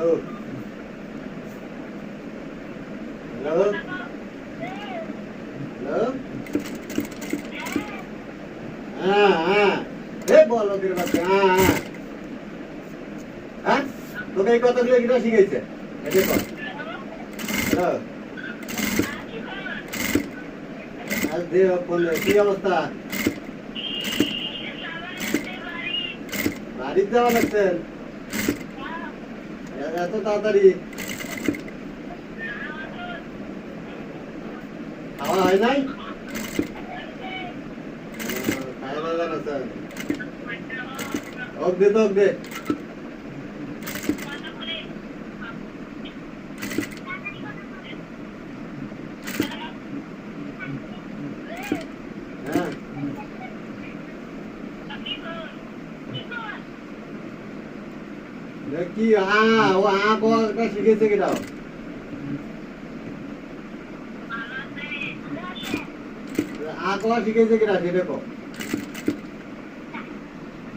Hello hello হ্যাঁ হ্যাঁ এ বল লোকের বাচ্চা হ্যাঁ হ্যাঁ হ্যাঁ তোকে এই কথাগুলো কিনা শিখেছে এটা কর হ্যালো আজ দে ফোন কি অবস্থা বাড়িতে যাওয়া লাগছেন এত তাড়াতাড়ি। খাওয়া হয় নাই? খাওয়া দাওয়া না স্যার দে তো হোক দে হ্যাঁ এ কি আ ও আ কোটা শিখেছে কিটাও আ কোয়া শিখেছে কিটা সেটা কো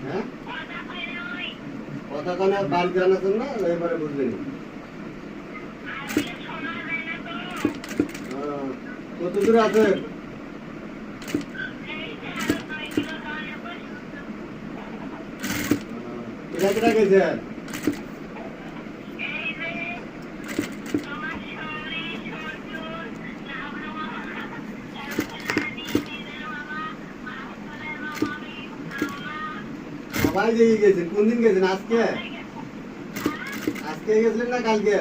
হ্যাঁ? কথা কানে বাড়ি জানাচ্ছেন না এবারে বুঝলেন? কত দূর আছে কিরা কিরা গেছেন? সবাই দেখে গেছেন কোন দিন গেছেন আজকে আজকে গেছিলেন না কালকে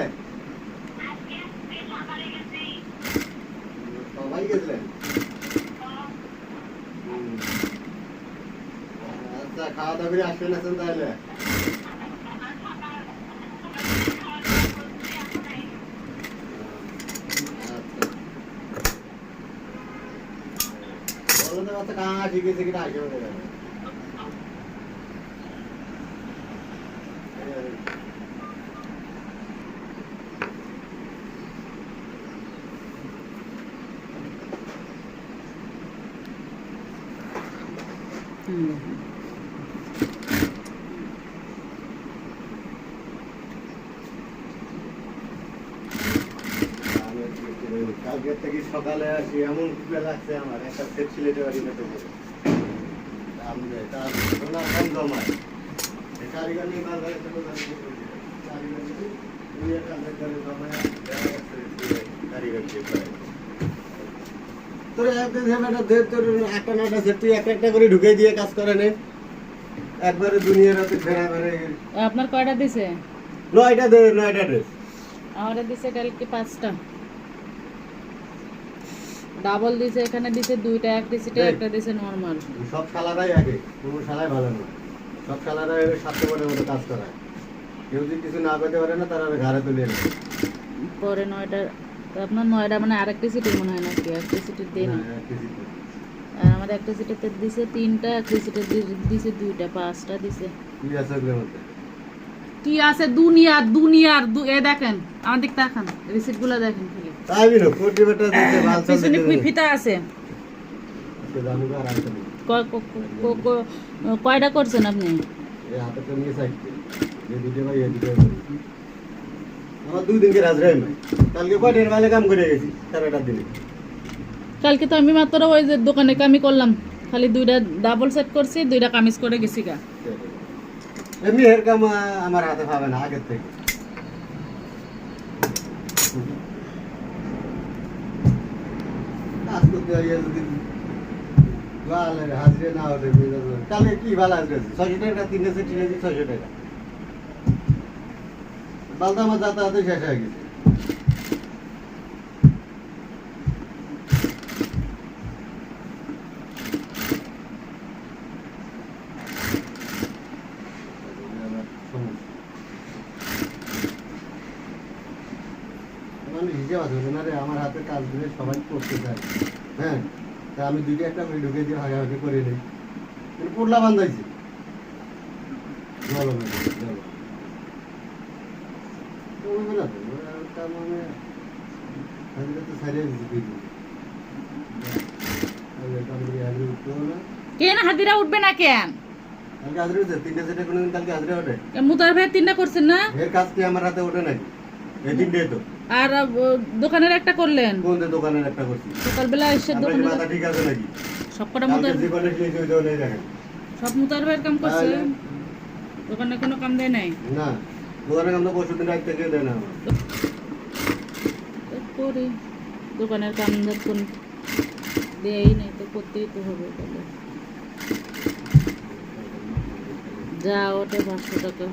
সবাই গেছিলেন হুম। আচ্ছা খাওয়া দাওয়া করে আসবেন আছেন তাহলে আচ্ছা বলো তো বাচ্চা কাহা শিখেছে কিনা আসবে বলে কালকে থেকে সকালে আসি এমন কুপে লাগছে আমার একটা সেট সিলেটে বাড়ি মেটে করে কারিগর নিয়ে কারিগর নিয়ে দুই একটা হাজার করে জমায় দেখা যাচ্ছে যে কারিগর দিয়ে। তোর একদিন হেবেটা দে তোর একটা নটা তুই একটা একটা করে ঢুকে দিয়ে কাজ করে নে। একবারে দুনিয়ার হাতে ফেরা বেড়ে আপনার কয়টা দিছে? নয়টা দে নয়টা ড্রেস। আমারে দিছে কালকে পাঁচটা। ডাবল দিছে এখানে দিছে দুইটা এক দিছে একটা দিছে নরমাল। সব শালারাই আগে কোনো শালাই ভালো না। সব শালারাই ওই স্বার্থপরের মতো কাজ করায়। কেউ যদি কিছু না করতে পারে না তারা ঘরে তুলে পরে নয়টা তো আপনার নয়টা মানে আরেকটা সিটের মনে হয় নাকি একটা সিটের দেয় না হ্যাঁ, কিছু তো। আর আমার একটা সিটেতে দিছে তিনটা একটা সিটের দিছে দুইটা পাঁচটা দিছে কি আছে ওগুলোর মধ্যে কি আছে দুনিয়ার দুনিয়ার দু- এ দেখেন আমার দিক তাকান রিসিপ্টগুলো দেখেন খালি তাই বিনো কোটি বেটা দিতে মাল চাল পিছনে দিতে ফি- ফিতা আছে আজকে জানুক আর আনতে নেই। ক- ক- ক- ক- কয়টা করছেন আপনি আমার দুই দিনকে কালকে কয়টার কাম করে গেছি সারাটার দিনে। কালকে তো আমি মাত্র ওই যে দোকানে কামি করলাম। খালি দুইটা ডাবল সেট করছি দুইটা কামিজ করে গেছি গা। এমনি এর কাম আমার হাতে পাবে না আগের থেকে। কাজ করতে যদি ভালো হাজিরে না ওঠে কালকে কি ভালো আসবে? ছয়শো টাকা তিনটে সেট ছয়শো টাকা। বালতা আমার যাতায়াতে শেষ হয়ে গেছে। মানে হিসেব আছে না রে আমার হাতে কাজ দিলে সবাই করতে চায়। হ্যাঁ তা আমি দুইটা একটা ঢুকে দিয়ে হাগে হাগে করে নিই। কিন্তু পুরলা বান্ধাইছি। জল কেন হাজিরা উঠবে না কেন? কালকে হাজিরা হয়েছে তিনটে সেটে কোনোদিন কালকে হাজিরা ওঠে মুতার ভাই তিনটা করছেন না? এর কাজ কি আমার হাতে ওঠে নাকি এই তিনটে তো আর দোকানের একটা করলেন? কোন দোকানের একটা করছি সকালবেলা এসে দোকানে মাথা ঠিক আছে নাকি সব কটা মুতার যে কলেজ নিয়েছে ওই দোকানে দেখেন সব মুতার ভাইয়ের কাম করছে? দোকানে কোনো কাম দেয় নাই? না। দোকানে কাম পরশু দিন রাত থেকে দেয় না। আমার। করি। দোকানের কাম যখন দেয়ই নাই তো করতেই তো হবে তাহলে। যা ওটা পাঁচশো টাকা।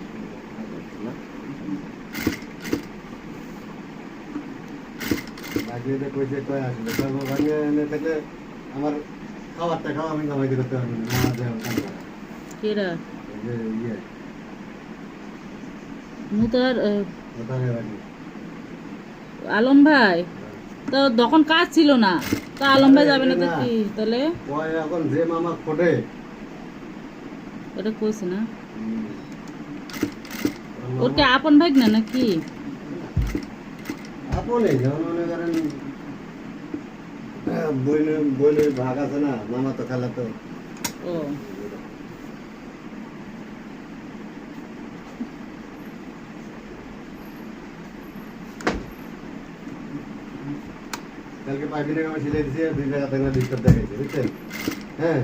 এদের পয়সা কয় আসবে? তারপর ভাঙে এনে থাকলে আমার খাবারটা খাওয়া আমি কামাইতে করতে পারব না। আমার করা। কেরা ইয়ে। মুতার আলম ভাই? তো তখন কাজ ছিল না। তো আলম ভাই যাবে না তো কি? তাহলে? এখন যে মামা এটা কইছে না? ওর কি আপন ভাই না নাকি? আপনে যেমন মনে করেন আহ, বইনের বইনের ভাগ আছে না মামা তো খেলা তো। ও। কালকে পাইপিনের কামে সিলাই দিয়েছে দুই টাকা থেকে ডিস্টার্ব দেখাইছে, বুঝছেন? হ্যাঁ?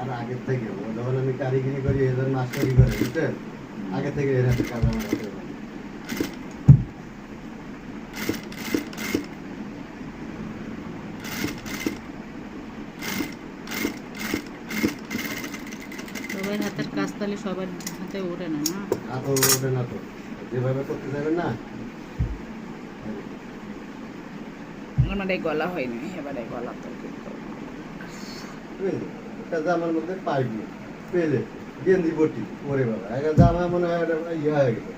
আর আগের থেকে, যখন আমি কারিগরি করি, এদের মাস্টারি করে, বুঝছেন? আগে থেকে এর কাজ আমার হাতে হয়। সবার হাতের কাজ তাহলে সবার হাতে ওঠে না না? ওঠে না তো। যেভাবে করতে যাবেন না। আমার এই গলা হয়নি এবারে গলা তো? একটা জামার মধ্যে নেই পেলে গেঞ্জি বটি ওরে বাবা একটা জামা মনে হয় একটা ইয়ে হয়ে গেছে।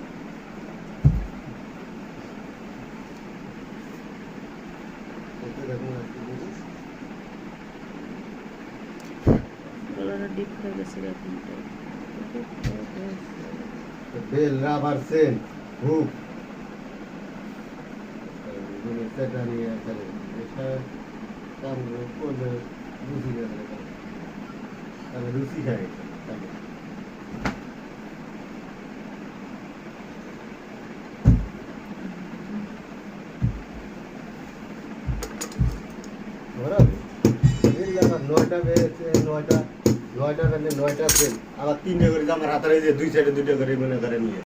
ডিপ হয়ে গেছে এখন বেল রাবার সেন হুক সেটা নিয়ে এখানে এটা কাম করলে রুচি গেছে তাহলে রুচি খাই তাহলে বরাবর এই আমার নয়টা বেড়েছে নয়টা নয়টা নয়টা সেন আবার তিনটে করে আমার হাতারে যে দুই সাইডে দুইটা করে মনে করে নিয়ে